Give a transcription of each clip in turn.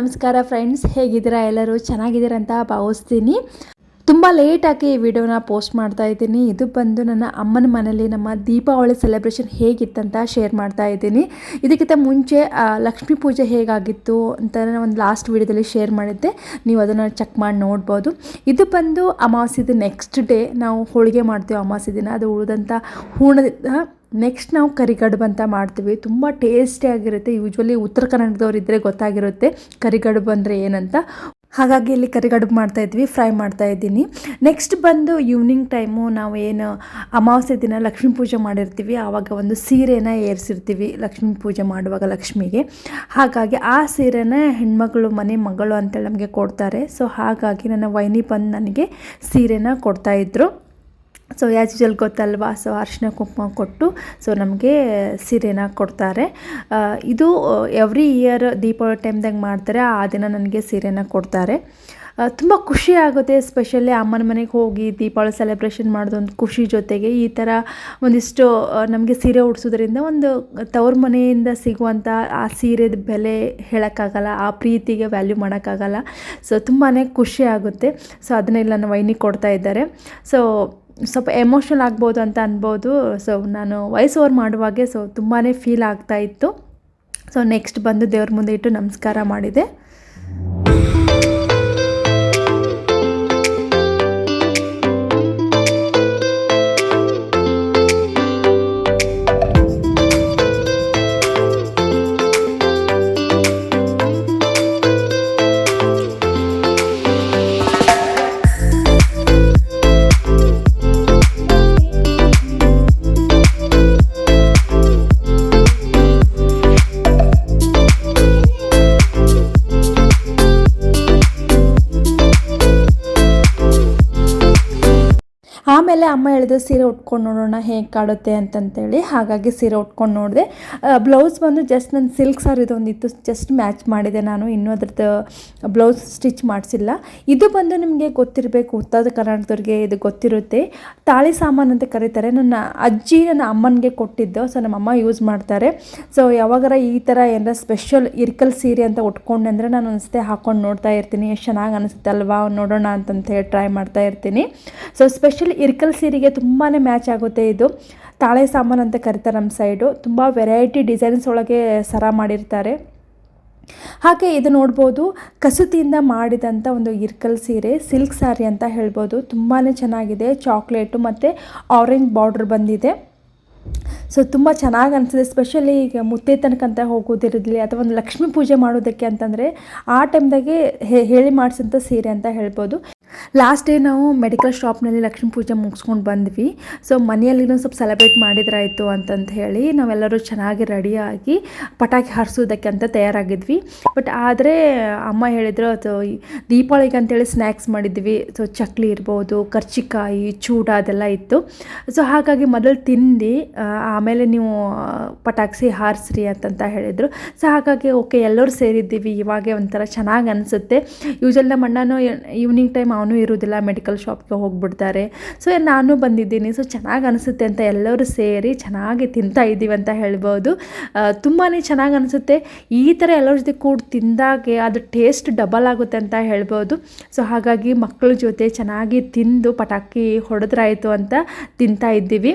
ನಮಸ್ಕಾರ ಫ್ರೆಂಡ್ಸ್, ಹೇಗಿದ್ದೀರಾ ಎಲ್ಲರೂ? ಚೆನ್ನಾಗಿದ್ದೀರಾ ಅಂತ ಭಾವಿಸ್ತೀನಿ. ತುಂಬ ಲೇಟಾಗಿ ಈ ವಿಡಿಯೋನ ಪೋಸ್ಟ್ ಮಾಡ್ತಾ ಇದ್ದೀನಿ. ಇದು ಬಂದು ನನ್ನ ಅಮ್ಮನ ಮನೆಯಲ್ಲಿ ನಮ್ಮ ದೀಪಾವಳಿ ಸೆಲೆಬ್ರೇಷನ್ ಹೇಗಿತ್ತಂತ ಶೇರ್ ಮಾಡ್ತಾ ಇದ್ದೀನಿ. ಇದಕ್ಕಿಂತ ಮುಂಚೆ ಲಕ್ಷ್ಮೀ ಪೂಜೆ ಹೇಗಾಗಿತ್ತು ಅಂತ ನಾನು ಒಂದು ಲಾಸ್ಟ್ ವಿಡಿಯೋದಲ್ಲಿ ಶೇರ್ ಮಾಡಿದ್ದೆ. ನೀವು ಅದನ್ನು ಚೆಕ್ ಮಾಡಿ ನೋಡ್ಬೋದು. ಇದು ಬಂದು ಅಮಾವಾಸ್ಯದ ನೆಕ್ಸ್ಟ್ ಡೇ ನಾವು ಹೋಳಿಗೆ ಮಾಡ್ತೀವಿ ಅಮಾವಾಸ್ಯ ದಿನ. ಅದು ಉಳಿದಂಥ ಹೂರ್ಣದಿಂದ ನೆಕ್ಸ್ಟ್ ನಾವು ಕರಿಗಡುಬು ಅಂತ ಮಾಡ್ತೀವಿ. ತುಂಬ ಟೇಸ್ಟಿಯಾಗಿರುತ್ತೆ ಯೂಶ್ವಲಿ ಉತ್ತರ ಕನ್ನಡದವ್ರು ಇದ್ದರೆ ಗೊತ್ತಾಗಿರುತ್ತೆ ಕರಿಗಡುಬು ಅಂದರೆ ಏನಂತ. ಹಾಗಾಗಿ ಇಲ್ಲಿ ಕರಿಗಡುಬು ಮಾಡ್ತಾ ಇದ್ವಿ, ಫ್ರೈ ಮಾಡ್ತಾ ಇದ್ದೀನಿ. ನೆಕ್ಸ್ಟ್ ಬಂದು ಈವ್ನಿಂಗ್ ಟೈಮು ನಾವು ಏನು ಅಮಾವಾಸ್ಯೆ ದಿನ ಲಕ್ಷ್ಮೀ ಪೂಜೆ ಮಾಡಿರ್ತೀವಿ. ಆವಾಗ ಒಂದು ಸೀರೆನ ಏರಿಸಿರ್ತೀವಿ ಲಕ್ಷ್ಮೀ ಪೂಜೆ ಮಾಡುವಾಗ ಲಕ್ಷ್ಮಿಗೆ. ಹಾಗಾಗಿ ಆ ಸೀರೆನ ಹೆಣ್ಮಗಳು, ಮನೆ ಮಗಳು ಅಂತೇಳಿ ನಮಗೆ ಕೊಡ್ತಾರೆ. ಸೊ ಹಾಗಾಗಿ ನನ್ನ ವೈನಿ ಬಂದು ನನಗೆ ಸೀರೆನ ಕೊಡ್ತಾಯಿದ್ರು ಸೊ ಯಾಜ್ ಜಲ್ ಗೊತ್ತಲ್ವಾ? ಸೊ ಅರಿಶಿನ ಕುಂಕುಮ ಕೊಟ್ಟು, ಸೊ ನಮಗೆ ಸೀರೆನ ಕೊಡ್ತಾರೆ. ಇದು ಎವ್ರಿ ಇಯರ್ ದೀಪಾವಳಿ ಟೈಮ್ದಾಗ ಮಾಡ್ತಾರೆ, ಆ ದಿನ ನನಗೆ ಸೀರೆನ ಕೊಡ್ತಾರೆ. ತುಂಬ ಖುಷಿ ಆಗುತ್ತೆ ಎಸ್ಪೆಷಲಿ ಅಮ್ಮನ ಮನೆಗೆ ಹೋಗಿ ದೀಪಾವಳಿ ಸೆಲೆಬ್ರೇಷನ್ ಮಾಡೋದೊಂದು ಖುಷಿ ಜೊತೆಗೆ. ಈ ಥರ ಒಂದಿಷ್ಟು ನಮಗೆ ಸೀರೆ ಉಡಿಸೋದ್ರಿಂದ ಒಂದು ತವ್ರ ಮನೆಯಿಂದ ಸಿಗುವಂಥ ಆ ಸೀರೆದ ಬೆಲೆ ಹೇಳೋಕ್ಕಾಗಲ್ಲ, ಆ ಪ್ರೀತಿಗೆ ವ್ಯಾಲ್ಯೂ ಮಾಡೋಕ್ಕಾಗಲ್ಲ. ಸೊ ತುಂಬಾ ಖುಷಿ ಆಗುತ್ತೆ. ಸೊ ಅದನ್ನೆಲ್ಲ ವೈನಿ ಕೊಡ್ತಾ ಇದ್ದಾರೆ. ಸೊ ಸ್ವಲ್ಪ ಎಮೋಷ್ನಲ್ ಆಗ್ಬೋದು ಅಂತ ಅನ್ಬೋದು. ಸೊ ನಾನು ವಾಯ್ಸ್ ಓವರ್ ಮಾಡುವಾಗೆ ಸೊ ತುಂಬಾ ಫೀಲ್ ಆಗ್ತಾ ಇತ್ತು. ಸೊ ನೆಕ್ಸ್ಟ್ ಬಂದು ದೇವ್ರ ಮುಂದೆ ಇಟ್ಟು ನಮಸ್ಕಾರ ಮಾಡಿದೆ. ಆಮೇಲೆ ಅಮ್ಮ ಹೇಳಿದ್ರು, ಸೀರೆ ಉಟ್ಕೊಂಡು ನೋಡೋಣ ಹೇಗೆ ಕಾಡುತ್ತೆ ಅಂತಂತೇಳಿ. ಹಾಗಾಗಿ ಸೀರೆ ಉಟ್ಕೊಂಡು ನೋಡಿದೆ. ಬ್ಲೌಸ್ ಬಂದು ಜಸ್ಟ್ ನನ್ನ ಸಿಲ್ಕ್ ಸಾರಿ ಇದೊಂದಿತ್ತು ಜಸ್ಟ್ ಮ್ಯಾಚ್ ಮಾಡಿದೆ ನಾನು. ಇನ್ನೂ ಅದ್ರದ್ದು ಬ್ಲೌಸ್ ಸ್ಟಿಚ್ ಮಾಡಿಸಿಲ್ಲ. ಇದು ಬಂದು ನಿಮಗೆ ಗೊತ್ತಿರಬೇಕು ಉತ್ತರ ಕರ್ನಾಟಕದವ್ರಿಗೆ ಇದು ಗೊತ್ತಿರುತ್ತೆ. ತಾಳಿ ಸಾಮಾನು ಅಂತ ಕರೀತಾರೆ. ನನ್ನ ಅಜ್ಜಿ ನನ್ನ ಅಮ್ಮನಿಗೆ ಕೊಟ್ಟಿದ್ದು, ಸೊ ನಮ್ಮ ಅಮ್ಮ ಯೂಸ್ ಮಾಡ್ತಾರೆ. ಸೊ ಯಾವಾಗಾರ ಈ ಥರ ಏನಾರ ಸ್ಪೆಷಲ್ ಇರ್ಕಲ್ ಸೀರೆ ಅಂತ ಉಟ್ಕೊಂಡೆ ಅಂದರೆ ನಾನು ಅನಿಸುತ್ತೆ ಹಾಕೊಂಡು ನೋಡ್ತಾ ಇರ್ತೀನಿ. ಎಷ್ಟು ಚೆನ್ನಾಗಿ ಅನಿಸುತ್ತೆ ಅಲ್ವಾ ನೋಡೋಣ ಅಂತಂತ ಹೇಳಿ ಟ್ರೈ ಮಾಡ್ತಾ ಇರ್ತೀನಿ. ಸೊ ಸ್ಪೆಷಲ್ ಇರ್ಕಲ್ ಸೀರೆಗೆ ತುಂಬಾ ಮ್ಯಾಚ್ ಆಗುತ್ತೆ ಇದು. ತಾಳೆ ಸಾಮಾನು ಅಂತ ಕರಿತಾರೆ ನಮ್ಮ ಸೈಡು. ತುಂಬ ವೆರೈಟಿ ಡಿಸೈನ್ಸ್ ಒಳಗೆ ಸರ ಮಾಡಿರ್ತಾರೆ. ಹಾಗೆ ಇದು ನೋಡ್ಬೋದು, ಕಸೂತಿಯಿಂದ ಮಾಡಿದಂಥ ಒಂದು ಇರ್ಕಲ್ ಸೀರೆ, ಸಿಲ್ಕ್ ಸ್ಯಾರಿ ಅಂತ ಹೇಳ್ಬೋದು. ತುಂಬಾ ಚೆನ್ನಾಗಿದೆ, ಚಾಕ್ಲೇಟು ಮತ್ತು ಆರೆಂಜ್ ಬಾರ್ಡ್ರ್ ಬಂದಿದೆ. ಸೊ, ತುಂಬ ಚೆನ್ನಾಗಿ ಅನಿಸಿದೆ ಸ್ಪೆಷಲಿ ಈಗ ಮುತ್ತೆ ತನಕಂತ ಹೋಗೋದಿರಲಿ ಅಥವಾ ಒಂದು ಲಕ್ಷ್ಮೀ ಪೂಜೆ ಮಾಡೋದಕ್ಕೆ ಅಂತಂದರೆ ಆ ಟೈಮ್ದಾಗೆ ಹೇಳಿ ಮಾಡಿಸಿದಂಥ ಸೀರೆ ಅಂತ ಹೇಳ್ಬೋದು. ಲಾಸ್ಟ್ ಡೇ ನಾವು ಮೆಡಿಕಲ್ ಶಾಪ್ನಲ್ಲಿ ಲಕ್ಷ್ಮೀ ಪೂಜೆ ಮುಗಿಸ್ಕೊಂಡು ಬಂದ್ವಿ. ಸೊ ಮನೆಯಲ್ಲಿನೂ ಸ್ವಲ್ಪ ಸೆಲೆಬ್ರೇಟ್ ಮಾಡಿದ್ರಾಯಿತು ಅಂತಂತ ಹೇಳಿ ನಾವೆಲ್ಲರೂ ಚೆನ್ನಾಗಿ ರೆಡಿಯಾಗಿ ಪಟಾಕಿ ಹಾರಿಸೋದಕ್ಕೆ ಅಂತ ತಯಾರಾಗಿದ್ವಿ. ಬಟ್ ಆದರೆ ಅಮ್ಮ ಹೇಳಿದ್ರು, ಅದು ದೀಪಾವಳಿಗೆ ಅಂತೇಳಿ ಸ್ನ್ಯಾಕ್ಸ್ ಮಾಡಿದ್ವಿ. ಸೊ ಚಕ್ಲಿ ಇರ್ಬೋದು, ಕರ್ಚಿಕಾಯಿ, ಚೂಡ ಅದೆಲ್ಲ ಇತ್ತು. ಸೊ ಹಾಗಾಗಿ ಮೊದಲು ತಿಂದು ಆಮೇಲೆ ನೀವು ಪಟಾಕ್ಸಿ ಹಾರಿಸ್ರಿ ಅಂತಂತ ಹೇಳಿದರು. ಸೊ ಹಾಗಾಗಿ ಓಕೆ ಎಲ್ಲರೂ ಸೇರಿದ್ದೀವಿ. ಇವಾಗೆ ಒಂಥರ ಚೆನ್ನಾಗಿ ಅನಿಸುತ್ತೆ. ಯೂಶಲ್ ನಮ್ಮ ಅಣ್ಣನೂ ಈವ್ನಿಂಗ್ ಟೈಮ್ ಅವನು ಇರೋದಿಲ್ಲ ಮೆಡಿಕಲ್ ಶಾಪ್ಗೆ ಹೋಗಿಬಿಡ್ತಾರೆ. ಸೊ ನಾನು ಬಂದಿದ್ದೀನಿ. ಸೊ ಚೆನ್ನಾಗಿ ಅನಿಸುತ್ತೆ ಅಂತ ಎಲ್ಲರೂ ಸೇರಿ ಚೆನ್ನಾಗಿ ತಿಂತಾ ಇದ್ದೀವಿ ಅಂತ ಹೇಳ್ಬೋದು. ತುಂಬಾ ಚೆನ್ನಾಗಿ ಅನಿಸುತ್ತೆ. ಈ ಥರ ಎಲ್ಲರ ಜೊತೆ ಕೂಡ ತಿಂದಾಗೆ ಅದು ಟೇಸ್ಟ್ ಡಬಲ್ ಆಗುತ್ತೆ ಅಂತ ಹೇಳ್ಬೋದು. ಸೊ ಹಾಗಾಗಿ ಮಕ್ಕಳ ಜೊತೆ ಚೆನ್ನಾಗಿ ತಿಂದು ಪಟಾಕಿ ಹೊಡೆದ್ರಾಯಿತು ಅಂತ ತಿಂತಾ ಇದ್ದೀವಿ.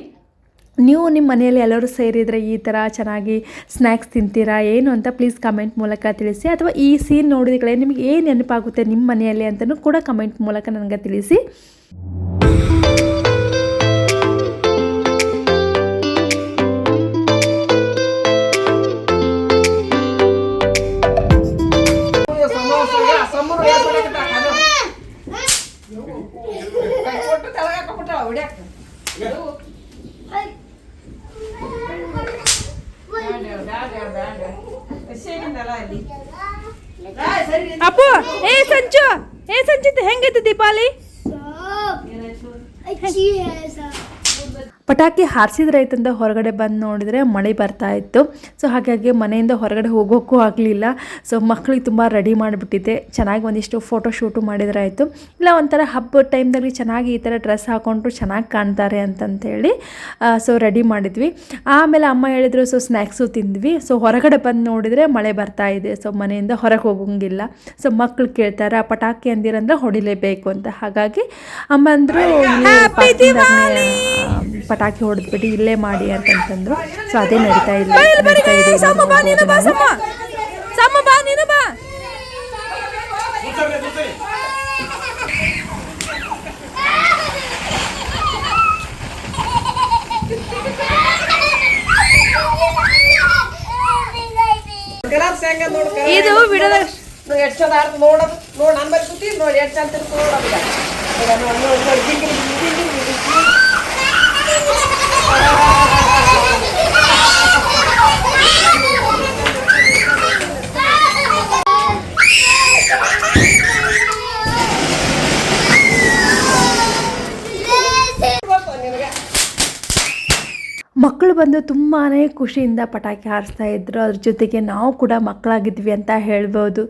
ನೀವು ನಿಮ್ಮ ಮನೆಯಲ್ಲಿ ಎಲ್ಲರೂ ಸೇರಿದರೆ ಈ ಥರ ಚೆನ್ನಾಗಿ ಸ್ನ್ಯಾಕ್ಸ್ ತಿಂತೀರಾ, ಏನು ಅಂತ ಪ್ಲೀಸ್ ಕಮೆಂಟ್ ಮೂಲಕ ತಿಳಿಸಿ. ಅಥವಾ ಈ ಸೀನ್ ನೋಡಿದ ನಿಮಗೆ ಏನು ನೆನಪಾಗುತ್ತೆ ನಿಮ್ಮ ಮನೆಯಲ್ಲಿ ಅಂತಲೂ ಕೂಡ ಕಮೆಂಟ್ ಮೂಲಕ ನನಗೆ ತಿಳಿಸಿ. ಅಪ್ಪು ಏ ಸಂಚು ಏ ಸಂಚಿತ್ ಹೆಂಗೈತೆ ದೀಪಾವಳಿ? ಪಟಾಕಿ ಹಾರಿಸಿದ್ರೆ ಆಯ್ತಂತ ಹೊರಗಡೆ ಬಂದು ನೋಡಿದರೆ ಮಳೆ ಬರ್ತಾ ಇತ್ತು. ಸೊ ಹಾಗಾಗಿ ಮನೆಯಿಂದ ಹೊರಗಡೆ ಹೋಗೋಕ್ಕೂ ಆಗಲಿಲ್ಲ. ಸೊ ಮಕ್ಕಳಿಗೆ ತುಂಬ ರೆಡಿ ಮಾಡಿಬಿಟ್ಟಿದ್ದೆ. ಚೆನ್ನಾಗಿ ಒಂದಿಷ್ಟು ಫೋಟೋ ಶೂಟು ಮಾಡಿದ್ರೆ ಆಯಿತು. ಇಲ್ಲ ಒಂಥರ ಹಬ್ಬದ ಟೈಮ್ದಲ್ಲಿ ಚೆನ್ನಾಗಿ ಈ ಥರ ಡ್ರೆಸ್ ಹಾಕೊಂಡ್ರು ಚೆನ್ನಾಗಿ ಕಾಣ್ತಾರೆ ಅಂತಂಥೇಳಿ ಸೊ ರೆಡಿ ಮಾಡಿದ್ವಿ. ಆಮೇಲೆ ಅಮ್ಮ ಹೇಳಿದರು ಸೊ ಸ್ನ್ಯಾಕ್ಸು ತಿಂದ್ವಿ. ಸೊ ಹೊರಗಡೆ ಬಂದು ನೋಡಿದರೆ ಮಳೆ ಬರ್ತಾ ಇದೆ. ಸೊ ಮನೆಯಿಂದ ಹೊರಗೆ ಹೋಗೋಂಗಿಲ್ಲ. ಸೊ ಮಕ್ಕಳು ಕೇಳ್ತಾರೆ ಆ ಪಟಾಕಿ ಅಂದಿರಂದ್ರೆ ಹೊಡಿಲೇಬೇಕು ಅಂತ. ಹಾಗಾಗಿ ಅಮ್ಮ ಅಂದರು ಪಟಾಕಿ ಹೊಡೆದ್ಬಿಟ್ಟು ಇಲ್ಲೇ ಮಾಡಿ ಅಂತಂತಂದ್ರು. ಸೊ ಅದೇ ನಡೀತಾ ಇಲ್ಲ ನಡೀತಾ ಇದೆ. ಇದು ಬಿಡದ ಎಷ್ಟು ಚಂದ ಆಡ್ತು ನೋಡೋದು? ನೋಡ್ ನನ್ ಮೇಲೆ ಕೂತಿ ನೋಡಿ ಎಷ್ಟು ಚಂದ ನೋಡೋದು Oh! ಮಕ್ಕಳು ಬಂದು ತುಂಬಾ ಖುಷಿಯಿಂದ ಪಟಾಕಿ ಹಾರಿಸ್ತಾ ಇದ್ದರು ಅದ್ರ ಜೊತೆಗೆ ನಾವು ಕೂಡ ಮಕ್ಕಳಾಗಿದ್ವಿ ಅಂತ ಹೇಳ್ಬೋದು.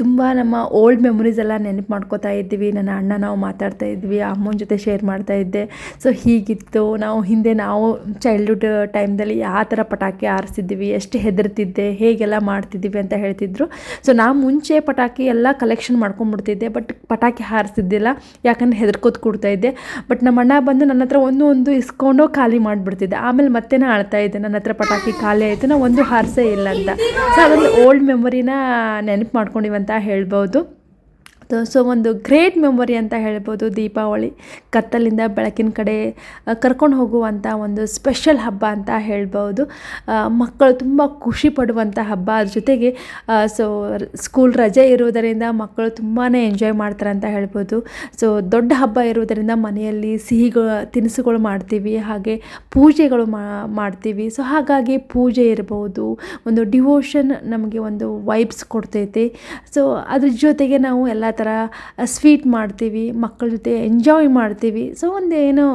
ತುಂಬ ನಮ್ಮ ಓಲ್ಡ್ ಮೆಮೊರೀಸ್ ಎಲ್ಲ ನೆನಪು ಮಾಡ್ಕೋತಾ ಇದ್ವಿ. ನನ್ನ ಅಣ್ಣ ನಾವು ಮಾತಾಡ್ತಾ ಇದ್ವಿ, ಅಮ್ಮನ ಜೊತೆ ಶೇರ್ ಮಾಡ್ತಾ ಇದ್ದೆ. ಸೊ ಹೀಗಿತ್ತು. ನಾವು ಹಿಂದೆ ನಾವು ಚೈಲ್ಡ್ಹುಡ್ ಟೈಮ್ದಲ್ಲಿ ಯಾವ ಥರ ಪಟಾಕಿ ಹಾರಿಸಿದ್ವಿ ಎಷ್ಟು ಹೆದರ್ತಿದ್ದೆ, ಹೇಗೆಲ್ಲ ಮಾಡ್ತಿದ್ವಿ ಅಂತ ಹೇಳ್ತಿದ್ರು. ಸೊ ನಾ ಮುಂಚೆ ಪಟಾಕಿ ಎಲ್ಲ ಕಲೆಕ್ಷನ್ ಮಾಡ್ಕೊಂಡ್ಬಿಡ್ತಿದ್ದೆ ಬಟ್ ಪಟಾಕಿ ಹಾರಿಸಿದ್ದಿಲ್ಲ ಯಾಕಂದ್ರೆ ಹೆದರ್ಕೋತ್ ಕೊಡ್ತಾ ಇದ್ದೆ. ಬಟ್ ನಮ್ಮ ಅಣ್ಣ ಬಂದು ನನ್ನ ಹತ್ರ ಒಂದು ಒಂದು ಇಸ್ಕೊಂಡು ಖಾಲಿ ಮಾಡಿಬಿಡ್ತಿದ್ದೆ. ಆಮೇಲೆ ಮತ್ತೆ ಆಳ್ತಾ ಇದ್ದೆ. ನನ್ನ ಹತ್ರ ಪಟಾಕಿ ಖಾಲಿ ಆಯಿತು. ನಾ ಒಂದು ಹಾರಿಸೇ ಇಲ್ಲ ಅಂತ. ಸೊ ಅದೊಂದು ಓಲ್ಡ್ ಮೆಮೊರಿನ ನೆನಪು ಮಾಡ್ಕೊಂಡಿವಂತ ಹೇಳ್ಬೋದು. ಸೊ ಒಂದು ಗ್ರೇಟ್ ಮೆಮೊರಿ ಅಂತ ಹೇಳ್ಬೋದು ದೀಪಾವಳಿ. ಕತ್ತಲಿಂದ ಬೆಳಕಿನ ಕಡೆ ಕರ್ಕೊಂಡು ಹೋಗುವಂಥ ಒಂದು ಸ್ಪೆಷಲ್ ಹಬ್ಬ ಅಂತ ಹೇಳ್ಬೋದು. ಮಕ್ಕಳು ತುಂಬ ಖುಷಿ ಪಡುವಂಥ ಹಬ್ಬ. ಅದ್ರ ಜೊತೆಗೆ ಸೊ ಸ್ಕೂಲ್ ರಜೆ ಇರುವುದರಿಂದ ಮಕ್ಕಳು ತುಂಬಾ ಎಂಜಾಯ್ ಮಾಡ್ತಾರೆ ಅಂತ ಹೇಳ್ಬೋದು. ಸೊ ದೊಡ್ಡ ಹಬ್ಬ ಇರುವುದರಿಂದ ಮನೆಯಲ್ಲಿ ಸಿಹಿಗಳು ತಿನಿಸುಗಳು ಮಾಡ್ತೀವಿ. ಹಾಗೆ ಪೂಜೆಗಳು ಮಾಡ್ತೀವಿ. ಸೊ ಹಾಗಾಗಿ ಪೂಜೆ ಇರ್ಬೋದು. ಒಂದು ಡಿವೋಷನ್ ನಮಗೆ ಒಂದು ವೈಬ್ಸ್ ಕೊಡ್ತೈತೆ. ಸೊ ಅದ್ರ ಜೊತೆಗೆ ನಾವು ಎಲ್ಲ ಥರ ಸ್ವೀಟ್ ಮಾಡ್ತೀವಿ, ಮಕ್ಕಳ ಜೊತೆ ಎಂಜಾಯ್ ಮಾಡ್ತೀವಿ. ಸೊ ಒಂದು ಏನು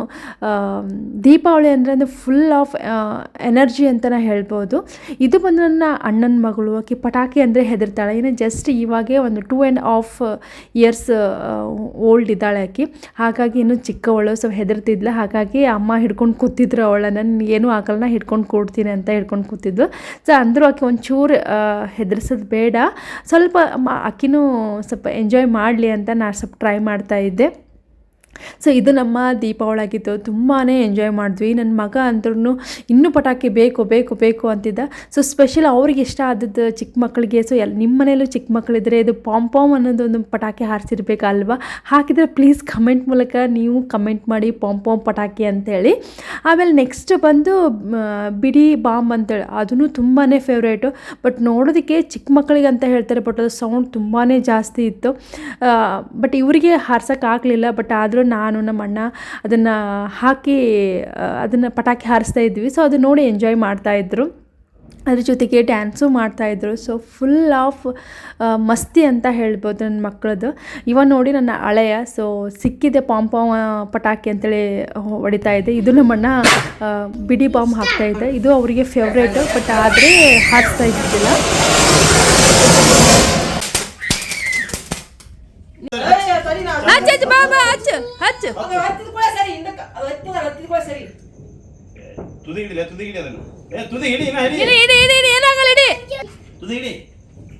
ದೀಪಾವಳಿ ಅಂದರೆ ಅಂದರೆ ಫುಲ್ ಆಫ್ ಎನರ್ಜಿ ಅಂತಲೇ ಹೇಳ್ಬೋದು. ಇದು ಬಂದು ನನ್ನ ಅಣ್ಣನ ಮಗಳು, ಆಕೆ ಪಟಾಕಿ ಅಂದರೆ ಹೆದರ್ತಾಳೆ. ಏನು ಜಸ್ಟ್ ಇವಾಗೇ ಒಂದು two and half years old ಇದ್ದಾಳೆ ಆಕೆ. ಹಾಗಾಗಿ ಇನ್ನೂ ಚಿಕ್ಕವಳು ಸೊ ಹೆದರ್ತಿದ್ಲ. ಹಾಗಾಗಿ ಅಮ್ಮ ಹಿಡ್ಕೊಂಡು ಕೂತಿದ್ರು ಅವಳನ್ನ. ಏನೂ ಆಗಲ್ಲ ಹಿಡ್ಕೊಂಡು ಕೊಡ್ತೀನಿ ಅಂತ ಹಿಡ್ಕೊಂಡು ಕೂತಿದ್ಲು. ಸೊ ಅಂದರೂ ಆಕೆ ಒಂಚೂರು ಹೆದರ್ಸೋದು ಬೇಡ. ಸ್ವಲ್ಪ ಅಕ್ಕಿನೂ ಸ್ವಲ್ಪ ಎಂಜಾಯ್ ಮಾಡಲಿ ಅಂತ ನಾನು ಸ್ವಲ್ಪ ಟ್ರೈ ಮಾಡ್ತಾ ಇದ್ದೆ. ಸೊ ಇದು ನಮ್ಮ ದೀಪಾವಳಿ ಆಗಿತ್ತು ತುಂಬಾ ಎಂಜಾಯ್ ಮಾಡಿದ್ವಿ. ನನ್ನ ಮಗ ಅಂದ್ರೂ ಇನ್ನೂ ಪಟಾಕಿ ಬೇಕು ಬೇಕು ಬೇಕು ಅಂತಿದ್ದ. ಸೊ ಸ್ಪೆಷಲ್ ಅವ್ರಿಗೆ ಇಷ್ಟ ಆದದ್ದು ಚಿಕ್ಕ ಮಕ್ಕಳಿಗೆ. ಸೊ ಎಲ್ಲಿ ನಿಮ್ಮ ಮನೇಲೂ ಚಿಕ್ಕ ಮಕ್ಕಳಿದ್ರೆ ಇದು ಪಾಮ್ ಪಾಮ್ ಅನ್ನೋದು ಒಂದು ಪಟಾಕಿ ಹಾರಿಸಿರ್ಬೇಕಲ್ವಾ? ಹಾಕಿದರೆ ಪ್ಲೀಸ್ ಕಮೆಂಟ್ ಮೂಲಕ ನೀವು ಕಮೆಂಟ್ ಮಾಡಿ ಪಾಮ್ ಪಾಮ್ ಪಟಾಕಿ ಅಂತೇಳಿ ಆಮೇಲೆ ನೆಕ್ಸ್ಟ್ ಬಂದು ಬಿಡಿ ಬಾಂಬ್ ಅಂತೇಳಿ ಅದೂ ತುಂಬಾ ಫೇವ್ರೇಟು ಬಟ್ ನೋಡೋದಕ್ಕೆ ಚಿಕ್ಕ ಮಕ್ಕಳಿಗೆ ಅಂತ ಹೇಳ್ತಾರೆ ಬಟ್ ಅದು ಸೌಂಡ್ ತುಂಬಾ ಜಾಸ್ತಿ ಇತ್ತು. ಬಟ್ ಇವರಿಗೆ ಹಾರ್ಸೋಕ್ಕಾಗಲಿಲ್ಲ ಬಟ್ ಆದರೂ ನಾನು, ನಮ್ಮ ಅಣ್ಣ ಅದನ್ನು ಹಾಕಿ ಅದನ್ನು ಪಟಾಕಿ ಹಾರಿಸ್ತಾ ಇದ್ವಿ. ಸೊ ಅದನ್ನು ನೋಡಿ ಎಂಜಾಯ್ ಮಾಡ್ತಾಯಿದ್ರು ಅದ್ರ ಜೊತೆಗೆ ಡ್ಯಾನ್ಸು ಮಾಡ್ತಾಯಿದ್ರು ಸೊ ಫುಲ್ ಆಫ್ ಮಸ್ತಿ ಅಂತ ಹೇಳ್ಬೋದು ನನ್ನ ಮಕ್ಕಳದು ಇವ ನೋಡಿ ನನ್ನ ಹಳೆಯ ಸೊ ಸಿಕ್ಕಿದೆ ಪಾಮ್ ಪಾಮ್ ಪಟಾಕಿ ಅಂತೇಳಿ ಹೊಡಿತಾ ಇದೆ. ಇದು ನಮ್ಮಣ್ಣ ಬಿಡಿ ಬಾಂಬ್ ಹಾಕ್ತಾ ಇದೆ. ಅವರಿಗೆ ಫೇವ್ರೇಟು ಬಟ್ ಆದರೆ ಹಾಕ್ತಾ ಇದ್ದಿದ್ದಿಲ್ಲ. ನಾ- ಹಚ್ಚ ಬಾ ಬಾಬಾ ಹಚ್ಚ ಹಚ್ಚ. ಅದು ಹತ್ತಿದ ಕೂಡ ಸರಿ ಹಿಂದಕ್ಕೆ ಅದು ಹತ್ತಿದ ಹತ್ತಿದ ಕೂಡ ಸರಿ. ತುದಿ ಹಿಡಿಲ ತುದಿ ಹಿಡಿ ಅದನ್ನು. ಏ ತುದಿ ಹಿಡಿ ನಾ ಹಿಡಿ. ಹಿಡಿ ಹಿಡಿ ಹಿಡಿ ಏನಾಗಲ್ಲ ಹಿಡಿ ತುದಿ ಹಿಡಿ.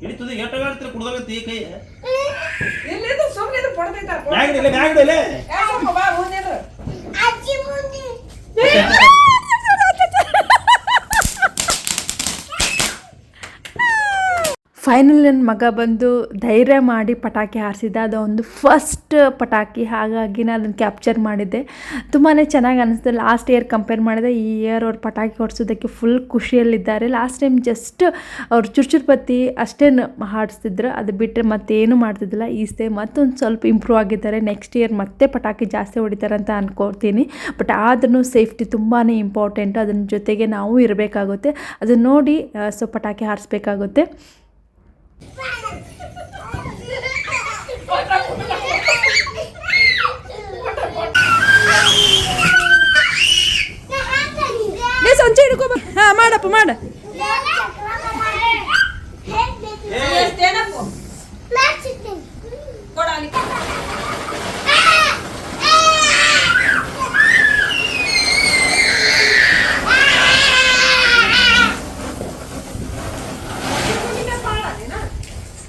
ಹಿಡಿ ತುದಿ ಎಟ್ಟ ಆಡ್ತೀರ ಕುಡ್ದಾಗ ಈ ಕೈ. ಸುಮ್ಮನೆ ಇದು ಪಡ್ತೈತ ಬ್ಯಾಗ್ ಇಡಲೆ ಬ್ಯಾಗ್ ಇಡಲೆ ಸ್ವಲ್ಪ ಬಾ ಮುಂದಿರು ಫೈನಲ್ ನನ್ನ ಮಗ ಬಂದು ಧೈರ್ಯ ಮಾಡಿ ಪಟಾಕಿ ಹಾರಿಸಿದ ಅದು ಒಂದು ಫಸ್ಟ್ ಪಟಾಕಿ. ಹಾಗಾಗಿ ನಾನು ಅದನ್ನು ಕ್ಯಾಪ್ಚರ್ ಮಾಡಿದ್ದೆ. ತುಂಬಾ ಚೆನ್ನಾಗಿ ಅನಿಸ್ತು. ಲಾಸ್ಟ್ ಇಯರ್ ಕಂಪೇರ್ ಮಾಡಿದೆ ಈ ಇಯರ್ ಅವ್ರು ಪಟಾಕಿ ಹೊಡ್ಸೋದಕ್ಕೆ ಫುಲ್ ಖುಷಿಯಲ್ಲಿದ್ದಾರೆ. ಲಾಸ್ಟ್ ಟೈಮ್ ಜಸ್ಟ್ ಅವ್ರು ಚುರ್ಚುರ್ ಅಷ್ಟೇ ಹಾಡಿಸ್ತಿದ್ರು ಅದು ಬಿಟ್ಟರೆ ಮತ್ತೇನು ಮಾಡ್ತಿದ್ದಿಲ್ಲ. ಈ ಸೇ ಮತ್ತೊಂದು ಸ್ವಲ್ಪ ಇಂಪ್ರೂವ್ ಆಗಿದ್ದಾರೆ. ನೆಕ್ಸ್ಟ್ ಇಯರ್ ಮತ್ತೆ ಪಟಾಕಿ ಜಾಸ್ತಿ ಹೊಡಿತಾರೆ ಅಂತ ಅನ್ಕೋತೀನಿ. ಬಟ್ ಆದ್ರೂ ಸೇಫ್ಟಿ ತುಂಬಾ ಇಂಪಾರ್ಟೆಂಟ್ ಅದನ್ನ ಜೊತೆಗೆ ನಾವು ಇರಬೇಕಾಗುತ್ತೆ. ಅದನ್ನ ನೋಡಿ ಸೊ ಪಟಾಕಿ ಹಾರಿಸ್ಬೇಕಾಗುತ್ತೆ. ಸಂಚೆ ಹಿಡ್ಕೊ ಬಾ ಹಾಂ ಮಾಡಪ್ಪ ಮಾಡ ಎಷ್ಟೇನಪ್ಪು ಕೊಡ ಅಲ್ಲಿ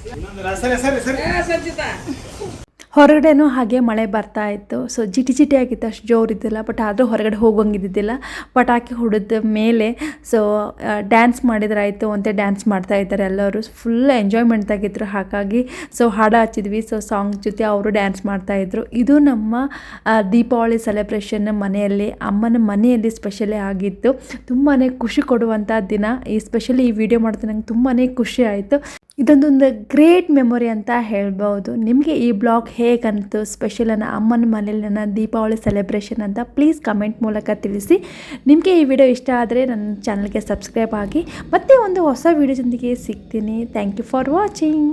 ಇನ್ನೊಂದು ರ- ಸರಿ ಸರಿ ಸರಿ ಏ, ಸಂಚಿತಾ ಹೊರಗಡೆನೂ ಹಾಗೆ ಮಳೆ ಬರ್ತಾ ಇತ್ತು. ಸೊ ಜಿಟಿ ಜಿಟಿ ಆಗಿತ್ತು, ಅಷ್ಟು ಜೋರಿದ್ದಿಲ್ಲ ಬಟ್ ಆದರೂ ಹೊರಗಡೆ ಹೋಗಂಗಿದ್ದಿದ್ದಿಲ್ಲ ಪಟಾಕಿ ಹೊಡೆದ ಮೇಲೆ ಸೊ ಡ್ಯಾನ್ಸ್ ಮಾಡಿದ್ರಾಯಿತು ಅಂತ ಡ್ಯಾನ್ಸ್ ಮಾಡ್ತಾ ಇದ್ದಾರೆ ಎಲ್ಲರೂ. ಫುಲ್ ಎಂಜಾಯ್ಮೆಂಟ್ದಾಗಿದ್ರು ಹಾಗಾಗಿ. ಸೊ ಹಾಡು ಹಚ್ಚಿದ್ವಿ. ಸೊ ಸಾಂಗ್ ಜೊತೆ ಅವರು ಡ್ಯಾನ್ಸ್ ಮಾಡ್ತಾಯಿದ್ರು ಇದು ನಮ್ಮ ದೀಪಾವಳಿ ಸೆಲೆಬ್ರೇಷನ್ ಮನೆಯಲ್ಲಿ, ಅಮ್ಮನ ಮನೆಯಲ್ಲಿ ಸ್ಪೆಷಲಿ ಆಗಿತ್ತು. ತುಂಬಾ ಖುಷಿ ಕೊಡುವಂಥ ದಿನ. ಈ ಸ್ಪೆಷಲಿ ಈ ವಿಡಿಯೋ ಮಾಡ್ತಾ ನಂಗೆ ತುಂಬಾ ಖುಷಿ ಆಯಿತು. ಇದೊಂದೊಂದು ಗ್ರೇಟ್ ಮೆಮೊರಿ ಅಂತ ಹೇಳ್ಬೋದು. ನಿಮಗೆ ಈ ಬ್ಲಾಗ್ ಹೇಗಂತು ಸ್ಪೆಷಲ್ ನನ್ನ ಅಮ್ಮನ ಮನೇಲಿ ನನ್ನ ದೀಪಾವಳಿ ಸೆಲೆಬ್ರೇಷನ್ ಅಂತ ಪ್ಲೀಸ್ ಕಮೆಂಟ್ ಮೂಲಕ ತಿಳಿಸಿ. ನಿಮಗೆ ಈ ವಿಡಿಯೋ ಇಷ್ಟ ಆದರೆ ನನ್ನ ಚಾನಲ್ಗೆ ಸಬ್ಸ್ಕ್ರೈಬ್ ಆಗಿ. ಮತ್ತೆ ಒಂದು ಹೊಸ ವಿಡಿಯೋದೊಂದಿಗೆ ಸಿಗ್ತೀನಿ. Thank you for watching